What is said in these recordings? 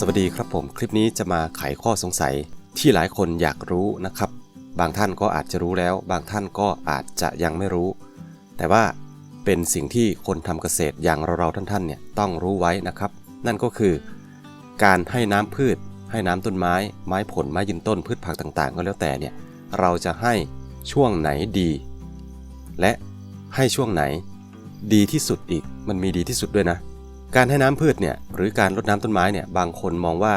สวัสดีครับผมคลิปนี้จะมาไขข้อสงสัยที่หลายคนอยากรู้นะครับ บางท่านก็อาจจะรู้แล้ว บางท่านก็อาจจะยังไม่รู้ แต่ว่าเป็นสิ่งที่คนทำเกษตรอย่างเราๆท่านๆเนี่ยต้องรู้ไว้นะครับ นั่นก็คือ การให้น้ำพืช ให้น้ำต้นไม้ ไม้ผลไม้ยืนต้นพืชผักต่างๆ ก็แล้วแต่เนี่ยเราจะให้ช่วงไหนดี และให้ช่วงไหน ดีที่สุดอีกมันมีดีที่สุดด้วยนะ การให้น้ำพืชเนี่ยหรือการรดน้ำต้นไม้เนี่ยบางคนมองว่า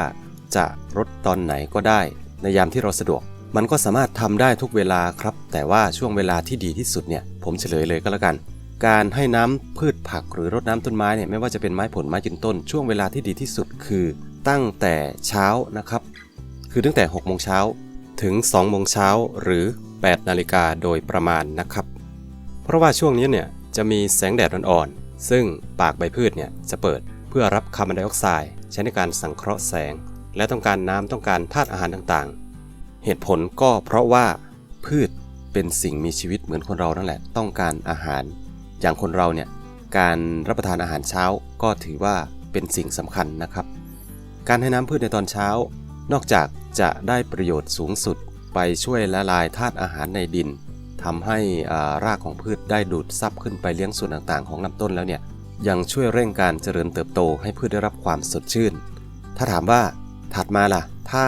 จะรดตอนไหนก็ได้ ในยามที่เราสะดวก มันก็สามารถทำได้ทุกเวลาครับ แต่ว่าช่วงเวลาที่ดีที่สุดเนี่ยผมเฉลยเลยก็แล้วกัน การให้น้ำพืชผักหรือรดน้ำต้นไม้เนี่ยไม่ว่าจะเป็นไม้ผลไม้ยืนต้น ช่วงเวลาที่ดีที่สุดคือตั้งแต่เช้านะครับ คือตั้งแต่6โมงเช้าถึง2โมงเช้าหรือ 8 นาฬิกาโดยประมาณนะครับ เพราะว่าช่วงนี้เนี่ยจะมีแสงแดดอ่อนๆ ซึ่งปากใบพืชเนี่ยจะเปิดเพื่อรับคาร์บอนไดออกไซด์ใช้ในการสังเคราะห์แสง และต้องการน้ำต้องการธาตุอาหารต่างๆ เหตุผลก็เพราะว่าพืชเป็นสิ่งมีชีวิตเหมือนคนเรานั่นแหละ ต้องการอาหาร อย่างคนเราเนี่ยการรับประทานอาหารเช้าก็ถือว่าเป็นสิ่งสำคัญนะครับ การให้น้ำพืชในตอนเช้า นอกจากจะได้ประโยชน์สูงสุดไปช่วยละลายธาตุอาหารในดิน ทำให้รากของพืชได้ดูดซับขึ้นไปเลี้ยงส่วนต่างๆ ของลำต้นแล้วเนี่ยยังช่วยเร่งการเจริญเติบโตให้พืชได้รับความสดชื่น ถ้าถามว่าถัดมาล่ะ ถ้า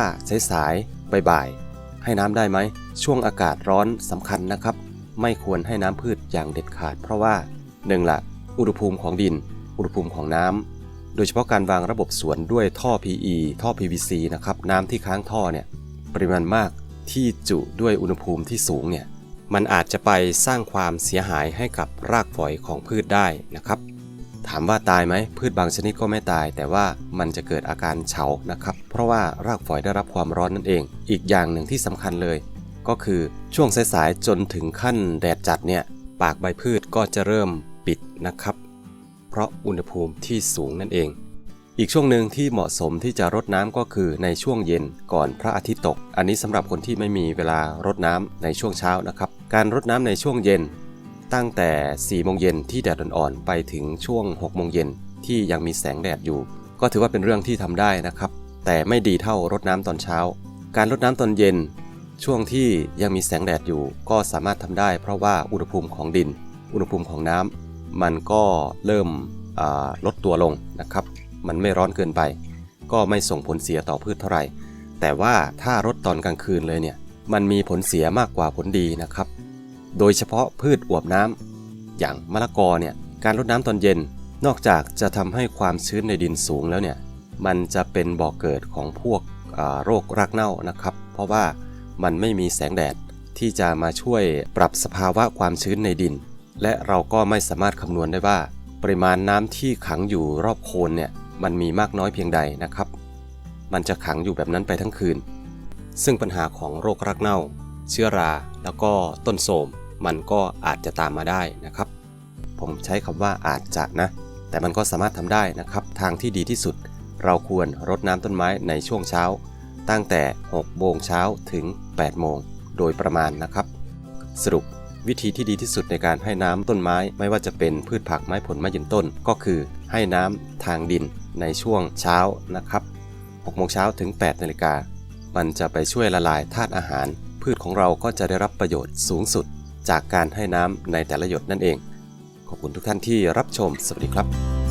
สายๆบ่ายๆให้น้ำได้ไหม ช่วงอากาศร้อนสำคัญนะครับ ไม่ควรให้น้ำพืชอย่างเด็ดขาด เพราะว่าหนึ่งละอุณหภูมิของดิน อุณหภูมิของน้ำโดยเฉพาะการวางระบบสวนด้วยท่อ PE ท่อ PVC นะครับน้ำที่ค้างท่อเนี่ยปริมาณมากที่จุด้วยอุณหภูมิที่สูงเนี่ย มันอาจจะไปสร้างความเสียหายให้กับรากฝอยของพืชได้นะครับ ถามว่าตายไหมพืชบางชนิดก็ไม่ตาย แต่ว่ามันจะเกิดอาการเฉานะครับ เพราะว่ารากฝอยได้รับความร้อนนั่นเอง อีกอย่างหนึ่งที่สำคัญเลย ก็คือช่วงสายๆจนถึงขั้นแดดจัดเนี่ยปากใบพืชก็จะเริ่มปิดนะครับ เพราะอุณหภูมิที่สูงนั่นเอง อีกช่วงหนึ่งที่เหมาะสมที่จะรดน้ำก็คือในช่วงเย็นก่อนพระอาทิตย์ตก อันนี้สำหรับคนที่ไม่มีเวลารดน้ำในช่วงเช้านะครับ การรดน้ำในช่วงเย็น ตั้งแต่4โมงเย็นที่แดดอ่อนๆไปถึงช่วง6โมงเย็นที่ยังมีแสงแดดอยู่ ก็ถือว่าเป็นเรื่องที่ทำได้นะครับ แต่ไม่ดีเท่ารดน้ำตอนเช้า การรดน้ำตอนเย็น ช่วงที่ยังมีแสงแดดอยู่ ก็สามารถทำได้ เพราะว่าอุณหภูมิของดิน อุณหภูมิของน้ำมันก็เริ่มลดตัวลงนะครับ มันไม่ร้อนเกินไป ก็ไม่ส่งผลเสียต่อพืชเท่าไหร่แต่ว่าถ้ารดตอนกลางคืนเลยเนี่ยมันมีผลเสียมากกว่าผลดีนะครับ โดยเฉพาะพืชอวบน้ำอย่างมะละกอเนี่ยการรดน้ำตอนเย็น นอกจากจะทำให้ความชื้นในดินสูงแล้วเนี่ยมันจะเป็นบ่อกเกิดของพวกโรครากเน่านะครับ เพราะว่ามันไม่มีแสงแดดที่จะมาช่วยปรับสภาวะความชื้นในดิน และเราก็ไม่สามารถคำนวณได้ว่า ปริมาณน้ำที่ขังอยู่รอบโคนเนี่ย มันมีมากน้อยเพียงใดนะครับ มันจะขังอยู่แบบนั้นไปทั้งคืน ซึ่งปัญหาของโรครากเน่า เชื้อรา แล้วก็ต้นโทรมมันก็อาจจะตามมาได้นะครับ ผมใช้คำว่าอาจจะนะ แต่มันก็สามารถทำได้นะครับ ทางที่ดีที่สุด เราควรรดน้ำต้นไม้ในช่วงเช้า ตั้งแต่6โมงเช้าถึง8โมงโดยประมาณนะครับ สรุปวิธีที่ดีที่สุดในการให้น้ำต้นไม้ไม่ว่าจะเป็นพืชผักไม้ผลไม้ยืนต้น ก็คือให้น้ำทางดิน ในช่วงเช้านะครับ6โมงเช้าถึง 8 นาฬิกา มันจะไปช่วยละลายธาตุอาหาร พืชของเราก็จะได้รับประโยชน์สูงสุด จากการให้น้ำในแต่ละหยดนั่นเอง ขอบคุณทุกท่านที่รับชม สวัสดีครับ